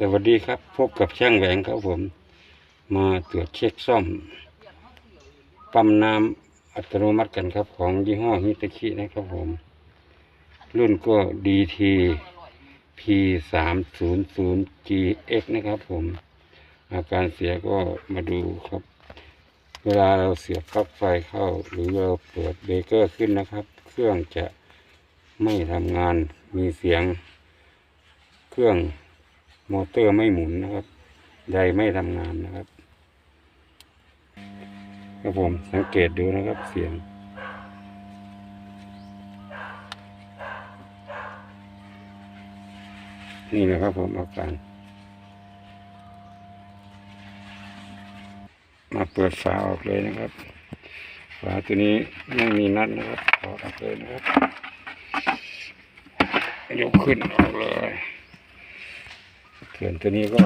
สวัสดีครับ พบกับช่างแหวงครับผม มาตรวจเช็คซ่อม ปั๊มน้ำอัตโนมัติกันครับ ของยี่ห้อฮิตาชินะครับผม รุ่นก็ DT P 3 0 0 GX นะครับผม อาการเสียก็มาดูครับ เวลาเราเสียบปลั๊กไฟเข้า หรือเราเปิดเบรกเกอร์ขึ้นนะครับ เครื่องจะไม่ทำงานมีเสียง เครื่อง มอเตอร์ไม่หมุนนะครับใดไม่ทำงานนะครับครับผมสังเกตดูนะครับเสียง นี่นะครับผมอาการมาเปิดฝาออกเลยนะครับฝาตัวนี้ไม่มีนัดนะครับถอดออกเลยนะครับ ยกขึ้นออกเลย ส่วนตัวนี้ก็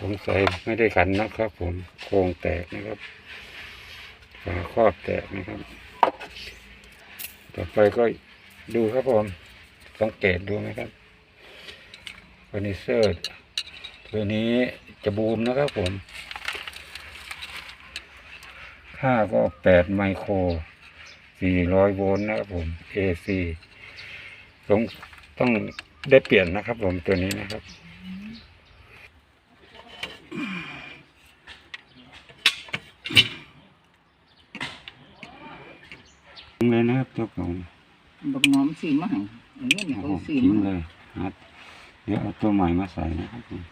สงสัยไม่ได้ขันนะครับ ผมโครงแตกนะครับฝาครอบแตกนะครับ ต่อไปก็ดูครับผมสังเกตดูนะครับฟอร์นิเซอร์ตัวนี้จะบูมนะครับผมค่าก็แปดไมโครสี่ร้อยโวลต์นะครับผม AC ต้องต้อง ได้เปลี่ยนนะครับ ผมตัวนี้นะครับ เลยนะครับเจ้าของบักหมอมสีมาให้อันนี้เนี่ยเอาเขาสีทิ้งมาเลยครับเดี๋ยวเอาตัวใหม่มาใส่นะครับผม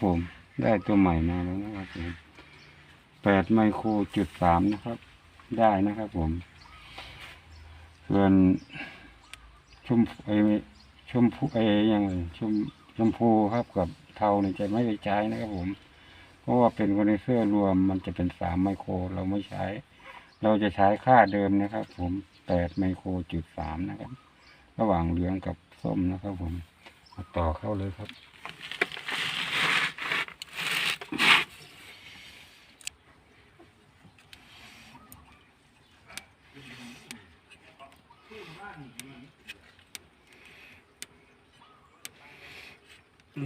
ผมได้ตัวใหม่มาแล้วนะครับผมแปดไมโครจุดสามนะครับ ได้นะครับผมส่วน ชมไอชมพูไออยังไงชมชมพูครับกับเทาเนี่ยจะไม่ได้ใช้นะครับผม เพราะว่าเป็นคอนเดนเซอร์รวมมันจะเป็นสามไมโครเราไม่ใช้ เราจะใช้ค่าเดิมนะครับ ผมแปดไมโครจุดสามนะครับ ระหว่างเหลืองกับส้มนะครับผมมาต่อเข้าเลยครับ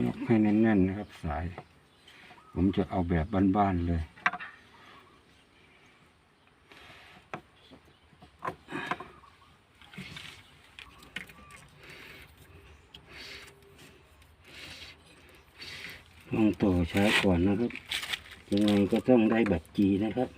ยกให้แน่นๆนะครับ สาย ผมจะเอาแบบบ้านๆเลยต้องต่อใช้ก่อนนะครับ ยังไงก็ต้องได้บัตรจีนะครับ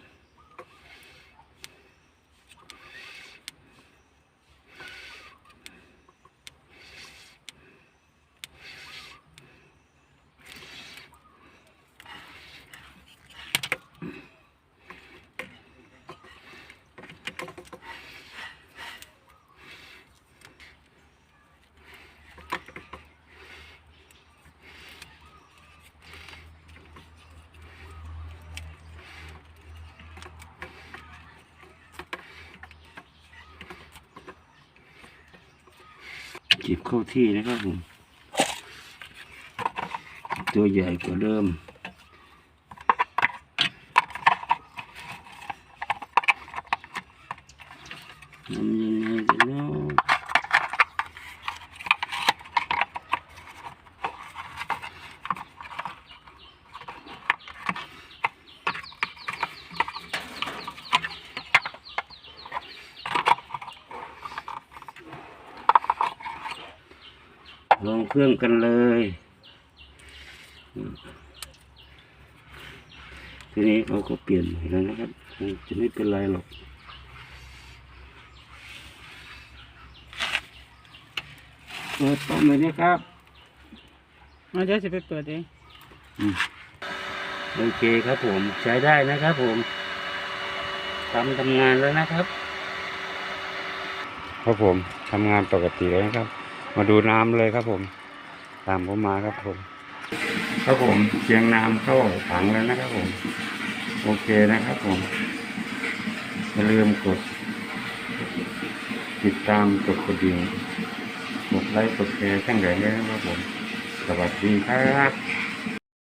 จิบเข้าที่นะครับผมตัวใหญ่กว่าเดิมทำยังไงกันเนาะ ลองเครื่องกันเลย ทีนี้เขาก็เปลี่ยนใหม่แล้วนะครับคงจะไม่เป็นไรหรอกเปิดปั๊มเลยนะครับเอาเดี๋ยวจะไปเปิดเองโอเคครับผมใช้ได้นะครับผมทำทำงานแล้วนะครับ ครับผมทำงานปกติแล้วนะครับ มาดูน้ำเลยครับผม ตามผมมาครับผม ครับผมเชียงน้ำเข้าถังแล้วนะครับผม โอเคนะครับผมอย่าลืมกด ติดตามกดกระดิ่งกดไลค์กดแชร์ช่างแหลงด้วยนะครับผม สวัสดีครับ